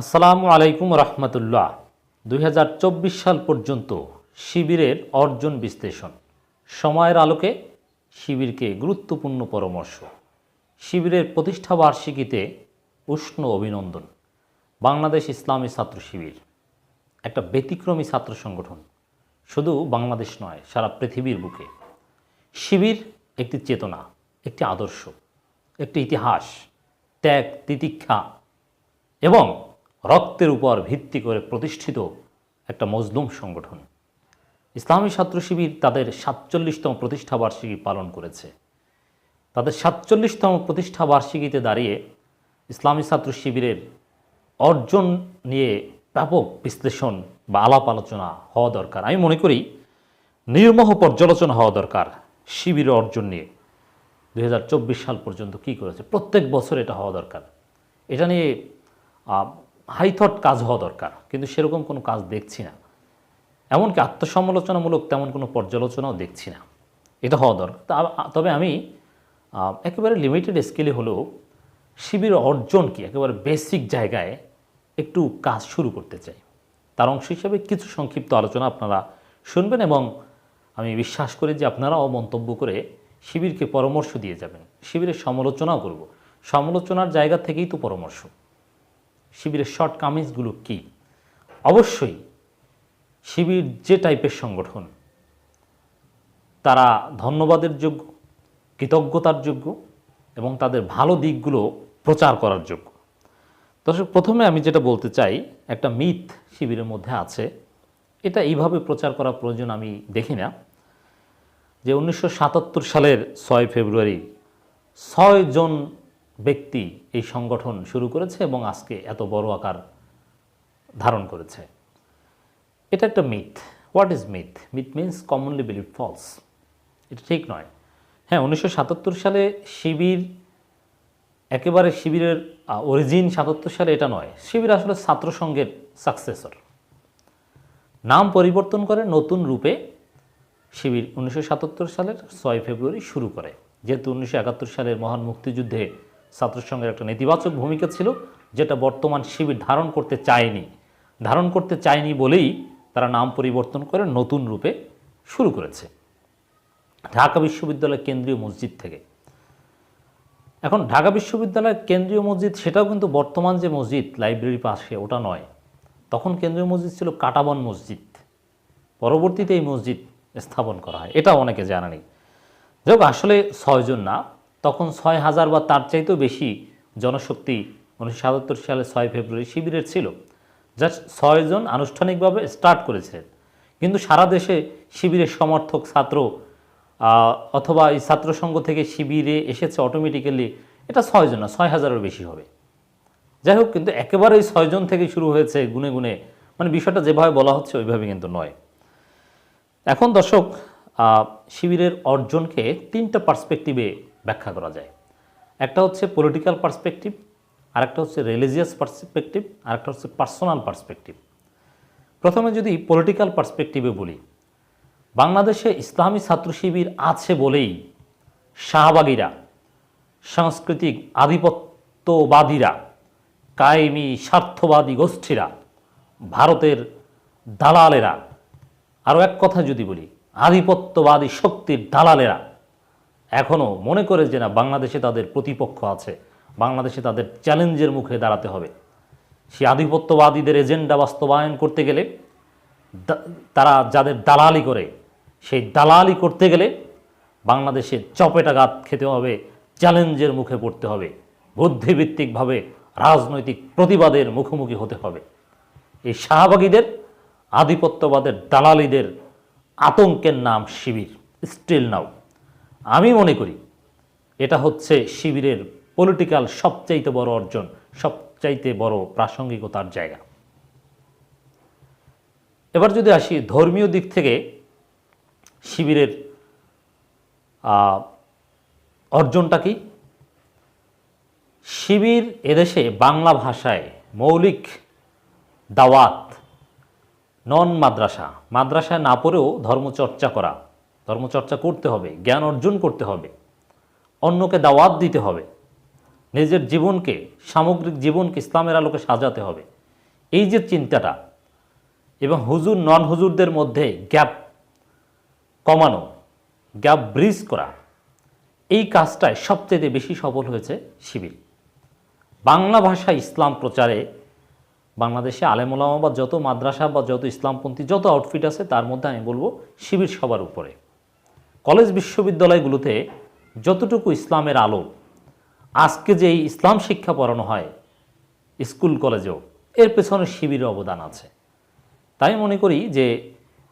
আসসালামু আলাইকুম রহমতুল্লাহ। দুই হাজার চব্বিশ সাল পর্যন্ত শিবিরের অর্জন বিশ্লেষণ। সময়ের আলোকে শিবিরকে গুরুত্বপূর্ণ পরামর্শ। শিবিরের প্রতিষ্ঠা বার্ষিকীতে উষ্ণ অভিনন্দন। বাংলাদেশ ইসলামী ছাত্র শিবির। একটা ব্যতিক্রমী ছাত্র সংগঠন। শুধু বাংলাদেশ নয়, সারা পৃথিবীর বুকে। শিবির একটি চেতনা, একটি আদর্শ, একটি ইতিহাস, ত্যাগ, তিতিক্ষা এবং রক্তের উপর ভিত্তি করে প্রতিষ্ঠিত একটা মজলুম সংগঠন। ইসলামী ছাত্র শিবির তাদের সাতচল্লিশতম প্রতিষ্ঠা বার্ষিকী পালন করেছে। তাদের সাতচল্লিশতম প্রতিষ্ঠা বার্ষিকীতে দাঁড়িয়ে ইসলামী ছাত্র শিবিরের অর্জন নিয়ে ব্যাপক বিশ্লেষণ বা আলাপ আলোচনা হওয়া দরকার। আমি মনে করি নির্মহ পর্যালোচনা হওয়া দরকার শিবিরের অর্জন নিয়ে। দু হাজার চব্বিশ সাল পর্যন্ত কি করেছে? প্রত্যেক বছর এটা হওয়া দরকার। এটা নিয়ে হাইথট কাজ হওয়া দরকার, কিন্তু সেরকম কোনো কাজ দেখছি না। এমনকি আত্মসমালোচনামূলক তেমন কোনো পর্যালোচনাও দেখছি না। এটা হওয়া দরকার। তবে আমি একেবারে লিমিটেড স্কেলে হলেও শিবির অর্জন কি, একেবারে বেসিক জায়গায় একটু কাজ শুরু করতে চাই। তার অংশ হিসেবে কিছু সংক্ষিপ্ত আলোচনা আপনারা শুনবেন এবং আমি বিশ্বাস করি যে আপনারাও মন্তব্য করে শিবিরকে পরামর্শ দিয়ে যাবেন। শিবিরের সমালোচনাও করব। সমালোচনার জায়গা থেকেই তো পরামর্শ। শিবিরের শর্ট কামিজগুলো কি? অবশ্যই শিবির যে টাইপের সংগঠন, তারা ধন্যবাদের যোগ্য, কৃতজ্ঞতার যোগ্য এবং তাদের ভালো দিকগুলো প্রচার করার যোগ্য। দর্শক, প্রথমে আমি যেটা বলতে চাই, একটা মিথ শিবিরের মধ্যে আছে। এটা এইভাবে প্রচার করা প্রয়োজন আমি দেখি না। যে উনিশশো সাতাত্তর সালের ছয় ফেব্রুয়ারি ছয় জন ব্যক্তি এই সংগঠন শুরু করেছে এবং আজকে এত বড় আকার ধারণ করেছে। এটা একটা myth what is myth myth means commonly believe false এটা ঠিক নয়। হ্যাঁ উনিশশো সাতাত্তর সালে শিবির, একেবারে শিবিরের অরিজিন সাতাত্তর সালে এটা নয়। শিবির আসলে ছাত্র সংঘের সাকসেসর নাম পরিবর্তন করে নতুন রূপে শিবির উনিশশো সাতাত্তর সালের ছয় ফেব্রুয়ারি শুরু করে। যেহেতু উনিশশো একাত্তর সালের মহান মুক্তিযুদ্ধে ছাত্রসংঘের একটা নেতিবাচক ভূমিকা ছিল, যেটা বর্তমান শিবির ধারণ করতে চায়নি। ধারণ করতে চায়নি বলেই তারা নাম পরিবর্তন করে নতুন রূপে শুরু করেছে। ঢাকা বিশ্ববিদ্যালয় কেন্দ্রীয় মসজিদ থেকে। এখন ঢাকা বিশ্ববিদ্যালয়ের কেন্দ্রীয় মসজিদ, সেটাও কিন্তু বর্তমান যে মসজিদ, লাইব্রেরির পাশে, ওটা নয়। তখন কেন্দ্রীয় মসজিদ ছিল কাটাবন মসজিদ। পরবর্তীতে এই মসজিদ স্থাপন করা হয়। এটা অনেকে জানা নেই যাই আসলে ছয়জন না তখন ছয় হাজার বা তার চাইতেও বেশি জনশক্তি উনিশশো সাতাত্তর সালে ছয় ফেব্রুয়ারি শিবিরের ছিল। জাস্ট ছয়জন আনুষ্ঠানিকভাবে স্টার্ট করেছিলেন। কিন্তু সারা দেশে শিবিরের সমর্থক ছাত্র অথবা এই ছাত্র সংঘ থেকে শিবিরে এসেছে অটোমেটিক্যালি এটা ছয়জন না, ছয় হাজারের বেশি হবে। যাই হোক, কিন্তু একেবারেই ছয়জন থেকে শুরু হয়েছে গুনে গুনে। মানে বিষয়টা যেভাবে বলা হচ্ছে ওইভাবে কিন্তু নয়। এখন দর্শক শিবিরের অর্জনকে তিনটা পার্সপেক্টিভে ব্যাখ্যা করা যায়। একটা হচ্ছে পলিটিক্যাল পার্সপেক্টিভ আর একটা হচ্ছে রিলিজিয়াস পার্সপেক্টিভ আর একটা হচ্ছে পার্সোনাল পার্সপেক্টিভ প্রথমে যদি পলিটিক্যাল পার্সপেক্টিভে বলি, বাংলাদেশে ইসলামী ছাত্র শিবির আছে বলেই শাহবাগীরা, সাংস্কৃতিক আধিপত্যবাদীরা, কায়েমি স্বার্থবাদী গোষ্ঠীরা, ভারতের দালালেরা, আরও এক কথা যদি বলি, আধিপত্যবাদী শক্তির দালালেরা এখনও মনে করে যে না, বাংলাদেশে তাদের প্রতিপক্ষ আছে। বাংলাদেশে তাদের চ্যালেঞ্জের মুখে দাঁড়াতে হবে। সেই আধিপত্যবাদীদের এজেন্ডা বাস্তবায়ন করতে গেলে তারা যাদের দালালি করে, সেই দালালি করতে গেলে বাংলাদেশে চপেটাঘাত খেতে হবে, চ্যালেঞ্জের মুখে পড়তে হবে বুদ্ধিভিত্তিকভাবে রাজনৈতিক প্রতিবাদের মুখোমুখি হতে হবে। এই শাহবাগীদের, আধিপত্যবাদের দালালিদের আতঙ্কের নাম শিবির। স্টিল নাও আমি মনে করি এটা হচ্ছে শিবিরের পলিটিক্যাল সবচাইতে বড় অর্জন, সবচাইতে বড় প্রাসঙ্গিকতার জায়গা। এবার যদি আসি ধর্মীয় দিক থেকে, শিবিরের অর্জনটা কি? শিবির এদেশে বাংলা ভাষায় মৌলিক দাওয়াত, নন মাদ্রাসা। মাদ্রাসায় না পড়েও ধর্মচর্চা করা। ধর্মচর্চা করতে হবে, জ্ঞান অর্জন করতে হবে, অন্যকে দাওয়াত দিতে হবে, নিজের জীবনকে, সামগ্রিক জীবনকে ইসলামের আলোকে সাজাতে হবে। এই যে চিন্তাটা এবং হুজুর নন হুজুরদের মধ্যে গ্যাপ কমানো, গ্যাপ ব্রিজ করা, এই কাজটায় সবচেয়ে বেশি সফল হয়েছে শিবির। বাংলা ভাষা ইসলাম প্রচারে বাংলাদেশে আলেমুলামা বা যত মাদ্রাসা বা যত ইসলামপন্থী, যত আউটফিট আছে, তার মধ্যে আমি বলব শিবির সবার উপরে। কলেজ বিশ্ববিদ্যালয়গুলোতে যতটুকু ইসলামের আলো, আজকে যে ইসলাম শিক্ষা পড়ানো হয়, স্কুল, কলেজেও, এর পেছনে শিবিরের অবদান আছে। তাই মনে করি যে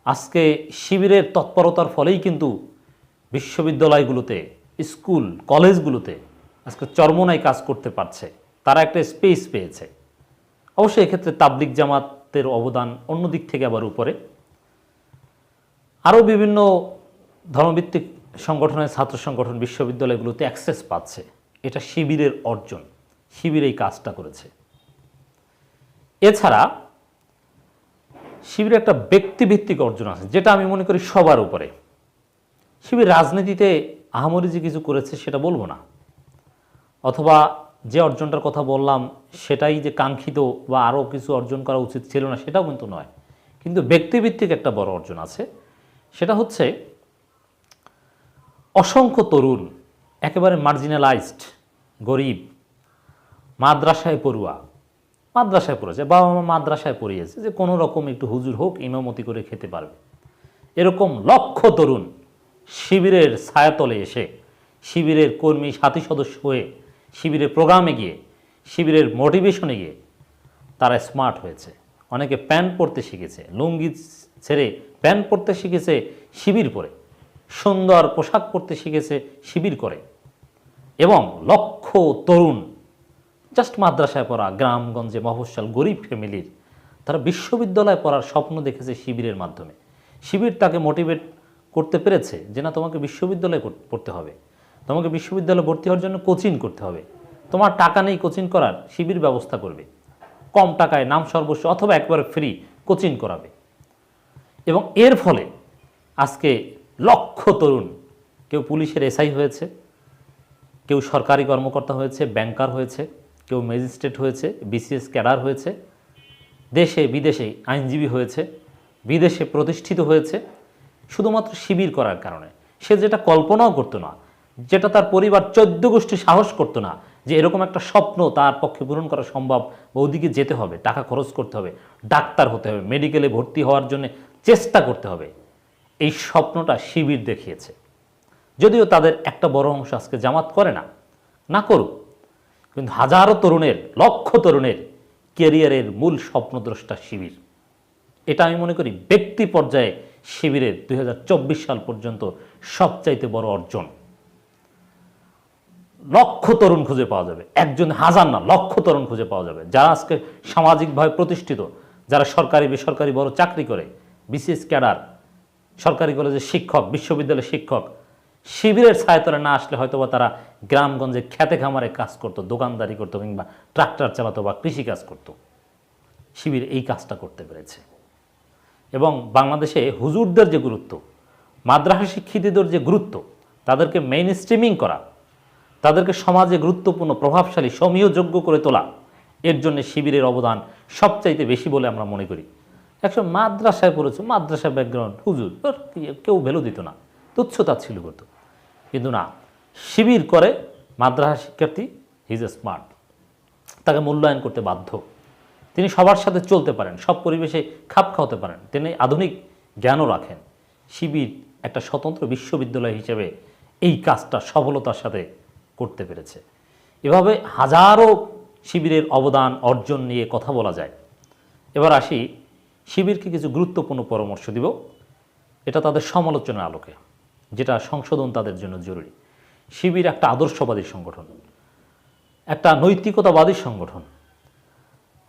আজকে শিবিরের তৎপরতার ফলেই কিন্তু বিশ্ববিদ্যালয়গুলোতে, স্কুল, কলেজগুলোতে আজকে চরমনায় কাজ করতে পারছে। তারা একটা স্পেস পেয়েছে। অবশ্যই এক্ষেত্রে তাবলিক জামাতের অবদান অন্য দিক থেকে আবার উপরে। আরও বিভিন্ন ধর্মভিত্তিক সংগঠনের ছাত্র সংগঠন বিশ্ববিদ্যালয়গুলোতে অ্যাক্সেস পাচ্ছে। এটা শিবিরের অর্জন। শিবির এই কাজটা করেছে। এছাড়া শিবিরের একটা ব্যক্তিভিত্তিক অর্জন আছে, যেটা আমি মনে করি সবার উপরে। শিবির রাজনীতিতে আহামরি যে কিছু করেছে সেটা বলব না। অথবা যে অর্জনটার কথা বললাম, সেটাই যে কাঙ্ক্ষিত বা আরও কিছু অর্জন করা উচিত ছিল না, সেটাও কিন্তু নয়। কিন্তু ব্যক্তিভিত্তিক একটা বড় অর্জন আছে। সেটা হচ্ছে অসংখ্য তরুণ, একেবারে মার্জিনালাইজড গরিব, মাদ্রাসায় পড়ুয়া, মাদ্রাসায় পড়েছে, বাবা মা মাদ্রাসায় পড়িয়েছে, যে কোনো রকম একটু হুজুর হোক, ইমামতি করে খেতে পারবে। এরকম লক্ষ তরুণ শিবিরের ছায়াতলে এসে, শিবিরের কর্মী, সাথী সদস্য হয়ে, শিবিরের প্রোগ্রামে গিয়ে, শিবিরের মোটিভেশনে গিয়ে তারা স্মার্ট হয়েছে। অনেকে প্যান্ট পরতে শিখেছে, লুঙ্গি ছেড়ে প্যান্ট পরতে শিখেছে, শিবির পরে। সুন্দর পোশাক পরতে শিখেছে, শিবির করে। এবং লক্ষ তরুণ জাস্ট মাদ্রাসায় পড়া, গ্রামগঞ্জে মফস্বল গরিব ফ্যামিলির তারা বিশ্ববিদ্যালয়ে পড়ার স্বপ্ন দেখেছে শিবিরের মাধ্যমে। শিবির তাকে মোটিভেট করতে পেরেছে যে, না, তোমাকে বিশ্ববিদ্যালয়ে পড়তে হবে। তোমাকে বিশ্ববিদ্যালয়ে ভর্তি হওয়ার জন্য কোচিং করতে হবে। তোমার টাকা নেই কোচিং করার, শিবির ব্যবস্থা করবে। কম টাকায় নাম সর্বস্ব অথবা একবার ফ্রি কোচিং করাবে। এবং এর ফলে আজকে লক্ষ তরুণ। কেউ পুলিশের এসআই হয়েছে, কেউ সরকারি কর্মকর্তা হয়েছে, ব্যাংকার হয়েছে, কেউ ম্যাজিস্ট্রেট হয়েছে, বিসিএস ক্যাডার হয়েছে, দেশে বিদেশে আইনজীবী হয়েছে, বিদেশে প্রতিষ্ঠিত হয়েছে, শুধুমাত্র শিবির করার কারণে। সে যেটা কল্পনাও করতো না, যেটা তার পরিবার চোদ্দ গোষ্ঠী সাহস করতো না, যে এরকম একটা স্বপ্ন তার পক্ষে পূরণ করা সম্ভব বা ওদিকে যেতে হবে, টাকা খরচ করতে হবে, ডাক্তার হতে হবে, মেডিকেলে ভর্তি হওয়ার জন্য চেষ্টা করতে হবে। এই স্বপ্নটা শিবির দেখিয়েছে। যদিও তাদের একটা বড় অংশ আজকে জামাত করে না না করুক, কিন্তু হাজারো তরুণের, লক্ষ তরুণের ক্যারিয়ারের মূল স্বপ্নদ্রষ্টা শিবির। এটা আমি মনে করি ব্যক্তি পর্যায়ে শিবিরের দু হাজার চব্বিশ সাল পর্যন্ত সবচাইতে বড় অর্জন। লক্ষ তরুণ খুঁজে পাওয়া যাবে। একজন হাজার না, লক্ষ তরুণ খুঁজে পাওয়া যাবে। যারা আজকে সামাজিকভাবে প্রতিষ্ঠিত, যারা সরকারি, বেসরকারি বড় চাকরি করে বিসিএস ক্যাডার সরকারি কলেজের শিক্ষক, বিশ্ববিদ্যালয়ের শিক্ষক, শিবিরের ছায়াতলে না আসলে হয়তোবা তারা গ্রামগঞ্জে খেতে খামারে কাজ করতো, দোকানদারি করতো কিংবা ট্রাক্টর চালাতো বা কৃষিকাজ করতো। শিবির এই কাজটা করতে পেরেছে। এবং বাংলাদেশে হুজুরদের যে গুরুত্ব, মাদ্রাসা শিক্ষিতদের যে গুরুত্ব, তাদেরকে মেইন স্ট্রিমিং করা, তাদেরকে সমাজে গুরুত্বপূর্ণ, প্রভাবশালী সমীয়যোগ্য করে তোলা, এর জন্য শিবিরের অবদান সবচাইতে বেশি বলে আমরা মনে করি। একশো মাদ্রাসায় পড়েছে, মাদ্রাসা ব্যাকগ্রাউন্ড হুজুর কেউ ভ্যালু দিত না, তুচ্ছতা ছিল করতো কিন্তু না, শিবির করে মাদ্রাসা শিক্ষার্থী হিজ এ স্মার্ট তাকে মূল্যায়ন করতে বাধ্য। তিনি সবার সাথে চলতে পারেন, সব পরিবেশে খাপ খাওয়াতে পারেন। তিনি আধুনিক জ্ঞানও রাখেন। শিবির একটা স্বতন্ত্র বিশ্ববিদ্যালয় হিসেবে এই কাজটা সফলতার সাথে করতে পেরেছে। এভাবে হাজারো শিবিরের অবদান, অর্জন নিয়ে কথা বলা যায়। এবার আসি শিবিরকে কিছু গুরুত্বপূর্ণ পরামর্শ দিব। এটা তাদের সমালোচনার আলোকে, যেটা সংশোধন তাদের জন্য জরুরি। শিবির একটা আদর্শবাদী সংগঠন, একটা নৈতিকতাবাদী সংগঠন।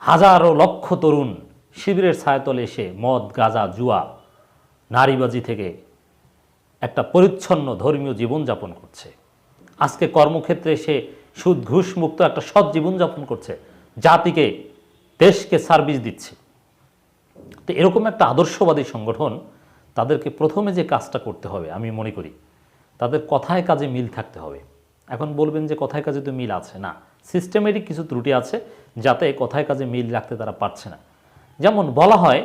হাজারো লক্ষ তরুণ শিবিরের ছায়াতলে এসে মদ, গাঁজা, জুয়া, নারীবাজি থেকে একটা পরিচ্ছন্ন ধর্মীয় জীবনযাপন করছে। আজকে কর্মক্ষেত্রে এসে সুদ, ঘুষ মুক্ত একটা সৎ জীবনযাপন করছে। জাতিকে, দেশকে সার্ভিস দিচ্ছে। তো এরকম একটা আদর্শবাদী সংগঠন তাদেরকে প্রথমে যে কাজটা করতে হবে, আমি মনে করি, তাদের কথায় কাজে মিল থাকতে হবে। এখন বলবেন যে কথায় কাজে তো মিল আছে, না। সিস্টেমেটিক কিছু ত্রুটি আছে যাতে কথায় কাজে মিল রাখতে তারা পারছে না। যেমন বলা হয়,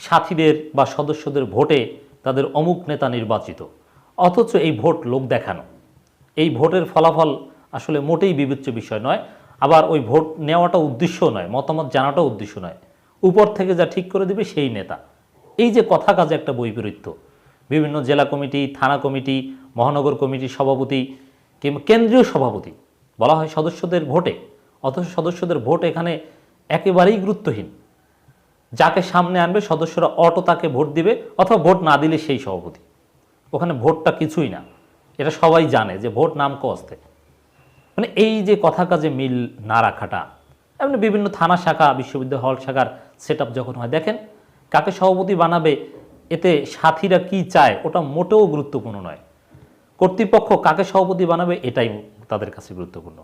সাথীদের বা সদস্যদের ভোটে তাদের অমুক নেতা নির্বাচিত, অথচ এই ভোট লোক দেখানো। এই ভোটের ফলাফল আসলে মোটেই বিবেচ্য বিষয় নয়, আবার ওই ভোট নেওয়াটা উদ্দেশ্য নয়, মতামত জানাটা উদ্দেশ্য নয়। উপর থেকে যা ঠিক করে দেবে সেই নেতা। এই যে কথা কাজে একটা বৈপরীত্য। বিভিন্ন জেলা কমিটি, থানা কমিটি, মহানগর কমিটি সভাপতি কিংবা কেন্দ্রীয় সভাপতি, বলা হয় সদস্যদের ভোটে, অথচ সদস্যদের ভোট এখানে একেবারেই গুরুত্বহীন। যাকে সামনে আনবে সদস্যরা অটো তাকে ভোট দিবে অথবা ভোট না দিলে সেই সভাপতি। ওখানে ভোটটা কিছুই না। এটা সবাই জানে যে ভোট নাম কস্তে মানে এই যে কথা কাজে মিল না রাখাটা, এমনি বিভিন্ন থানা শাখা, বিশ্ববিদ্যালয় হল শাখার সেট যখন হয়, দেখেন কাকে সভাপতি বানাবে, এতে সাথীরা কি চায়, ওটা মোটেও গুরুত্বপূর্ণ নয়। কর্তৃপক্ষ কাকে সভাপতি বানাবে, এটাই তাদের কাছে গুরুত্বপূর্ণ।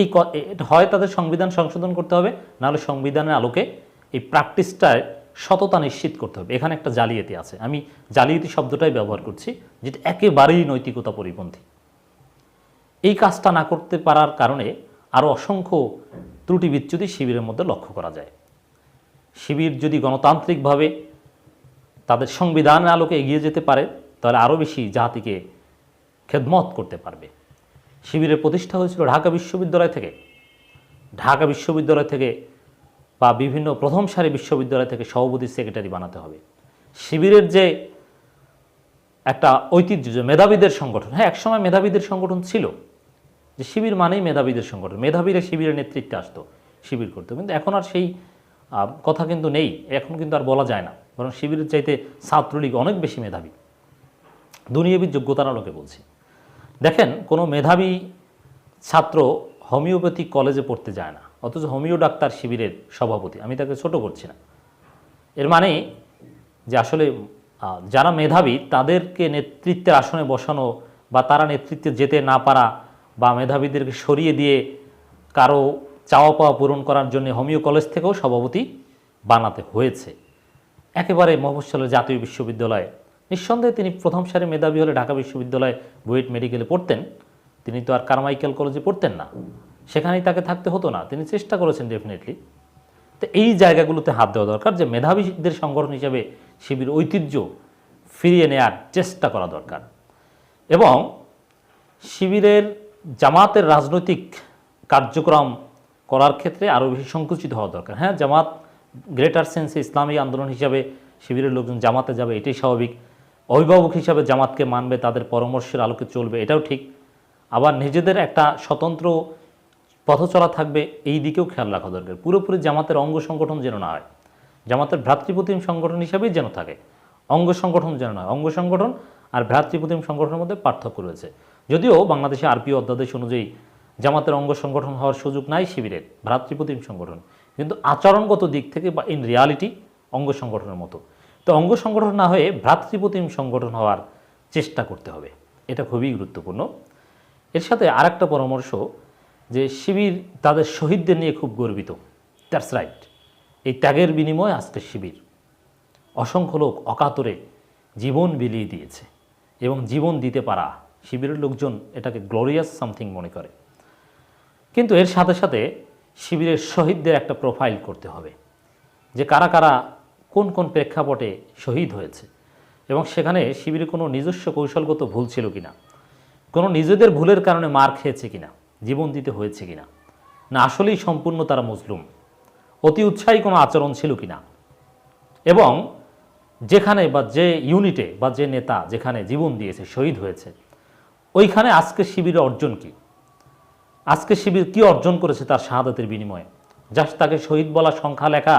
এই হয় তাদের সংবিধান সংশোধন করতে হবে, নাহলে সংবিধানের আলোকে এই প্র্যাকটিসটায় সততা নিশ্চিত করতে হবে। এখানে একটা জালিয়াতি আছে। আমি জালিয়াতি শব্দটাই ব্যবহার করছি, যেটা একেবারেই নৈতিকতা পরিপন্থী। এই কাজটা না করতে পারার কারণে আরও অসংখ্য ত্রুটি বিচ্যুতি শিবিরের মধ্যে লক্ষ্য করা যায়। শিবির যদি গণতান্ত্রিকভাবে তাদের সংবিধানের আলোকে এগিয়ে যেতে পারে, তাহলে আরও বেশি জাতিকে খেদমত করতে পারবে। শিবিরের প্রতিষ্ঠা হয়েছিল ঢাকা বিশ্ববিদ্যালয় থেকে। ঢাকা বিশ্ববিদ্যালয় থেকে বা বিভিন্ন প্রথম সারি বিশ্ববিদ্যালয় থেকে সভাপতি সেক্রেটারি বানাতে হবে। শিবিরের যে একটা ঐতিহ্য, যে মেধাবীদের সংগঠন হ্যাঁ একসময় মেধাবীদের সংগঠন ছিল, যে শিবির মানেই মেধাবীদের সংগঠন। মেধাবীরা শিবিরের নেতৃত্বে আসতো, শিবির করতো। কিন্তু এখন আর সেই কথা কিন্তু নেই, এখন কিন্তু আর বলা যায় না। বরং শিবিরের চাইতে ছাত্রলীগ অনেক বেশি মেধাবী। দুনিয়াবী যোগ্যতার আলোকে বলছি। দেখেন, কোনো মেধাবী ছাত্র হোমিওপ্যাথি কলেজে পড়তে যায় না, অথচ হোমিও ডাক্তার শিবিরের সভাপতি। আমি তাকে ছোট করছি না। এর মানে যে আসলে যারা মেধাবী, তাদেরকে নেতৃত্বের আসনে বসানো বা তারা নেতৃত্বে যেতে না পারা বা মেধাবীদেরকে সরিয়ে দিয়ে কারও চাওয়া পাওয়া পূরণ করার জন্য হোমিও কলেজ থেকেও সভাপতি বানাতে হয়েছে। একেবারে মফস্বলের জাতীয় বিশ্ববিদ্যালয়ে। নিঃসন্দেহে তিনি প্রথম সারি মেধাবী হলে ঢাকা বিশ্ববিদ্যালয়ে বুয়েট মেডিকেলে পড়তেন। তিনি তো আর কারমাইকেল কলেজে পড়তেন না। সেখানেই তাকে থাকতে হতো না। তিনি চেষ্টা করেছেন ডেফিনেটলি। তো এই জায়গাগুলোতে হাত দেওয়া দরকার যে মেধাবীদের সংগঠন হিসেবে শিবির ঐতিহ্য ফিরিয়ে নেয়ার চেষ্টা করা দরকার। এবং শিবিরের জামাতের রাজনৈতিক কার্যক্রম করার ক্ষেত্রে আরও বেশি সংকুচিত হওয়া দরকার। হ্যাঁ জামাত গ্রেটার সেন্সে ইসলামী আন্দোলন হিসাবে শিবিরের লোকজন জামাতে যাবে, এটাই স্বাভাবিক। অভিভাবক হিসাবে জামাতকে মানবে, তাদের পরামর্শের আলোকে চলবে, এটাও ঠিক। আবার নিজেদের একটা স্বতন্ত্র পথচলা থাকবে, এই দিকেও খেয়াল রাখা দরকার। পুরোপুরি জামাতের অঙ্গ সংগঠন যেন না হয়, জামাতের ভ্রাতৃপ্রতিম সংগঠন হিসাবেই যেন থাকে। অঙ্গ সংগঠন যেন নয় অঙ্গ সংগঠন আর ভ্রাতৃপ্রতিম সংগঠনের মধ্যে পার্থক্য রয়েছে। যদিও বাংলাদেশে আরপিও অধ্যাদেশ অনুযায়ী জামাতের অঙ্গ সংগঠন হওয়ার সুযোগ নাই শিবিরের, ভ্রাতৃপ্রতিম সংগঠন। কিন্তু আচরণগত দিক থেকে বা ইন রিয়ালিটি অঙ্গ সংগঠনের মতো। তো অঙ্গ সংগঠন না হয়ে ভ্রাতৃপ্রতিম সংগঠন হওয়ার চেষ্টা করতে হবে। এটা খুবই গুরুত্বপূর্ণ। এর সাথে আরেকটা পরামর্শ যে শিবির তাদের শহীদদের নিয়ে খুব গর্বিত। দ্যাটস রাইট এই ত্যাগের বিনিময়ে আজকে শিবির অসংখ্য লোক অকাতরে জীবন বিলিয়ে দিয়েছে এবং জীবন দিতে পারা শিবিরের লোকজন এটাকে গ্লোরিয়াস সামথিং মনে করে। কিন্তু এর সাথে সাথে শিবিরের শহীদদের একটা প্রোফাইল করতে হবে, যে কারা কারা কোন কোন প্রেক্ষাপটে শহীদ হয়েছে এবং সেখানে শিবিরে কোনো নিজস্ব কৌশলগত ভুল ছিল কিনা, কোনো নিজেদের ভুলের কারণে মার খেয়েছে কিনা, জীবন দিতে হয়েছে কিনা, না আসলেই সম্পূর্ণ তারা মজলুম অতি উৎসাহী কোনো আচরণ ছিল কিনা এবং যেখানে বা যে ইউনিটে বা যে নেতা যেখানে জীবন দিয়েছে, শহীদ হয়েছে, ওইখানে আজকে শিবিরের অর্জন কি? আজকে শিবির কি অর্জন করেছে তার শাহাদাতের বিনিময়ে? জাস্ট তাকে শহীদ বলা সংখ্যা লেখা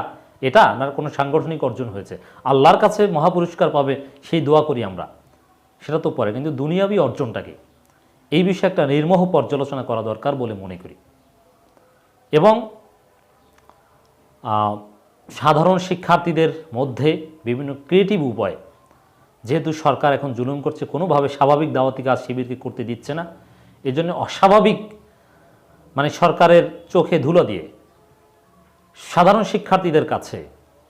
এটা না কোনো সাংগঠনিক অর্জন হয়েছে? আল্লাহর কাছে মহাপুরস্কার পাবে, সেই দোয়া করি আমরা। সেটা তো পরে, কিন্তু দুনিয়াবি অর্জনটাকে এই বিষয়ে একটা নির্মোহ পর্যালোচনা করা দরকার বলে মনে করি। এবং সাধারণ শিক্ষার্থীদের মধ্যে বিভিন্ন ক্রিয়েটিভ উপায়, যেহেতু সরকার এখন জুলুম করছে, কোনোভাবে স্বাভাবিক দাওয়াতি কাজ শিবিরকে করতে দিচ্ছে না, এজন্য অস্বাভাবিক মানে সরকারের চোখে ধুলো দিয়ে। সাধারণ শিক্ষার্থীদের কাছে,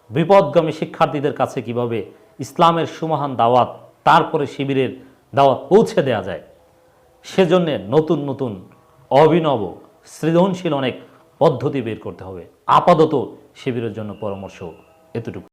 বিপদগামী শিক্ষার্থীদের কাছে কীভাবে ইসলামের সুমহান দাওয়াত, তারপরে শিবিরের দাওয়াত পৌঁছে দেয়া যায়, সেজন্যে নতুন নতুন অভিনব, সৃজনশীল অনেক পদ্ধতি বের করতে হবে। আপাতত শিবিরের জন্য পরামর্শ এতটুকু।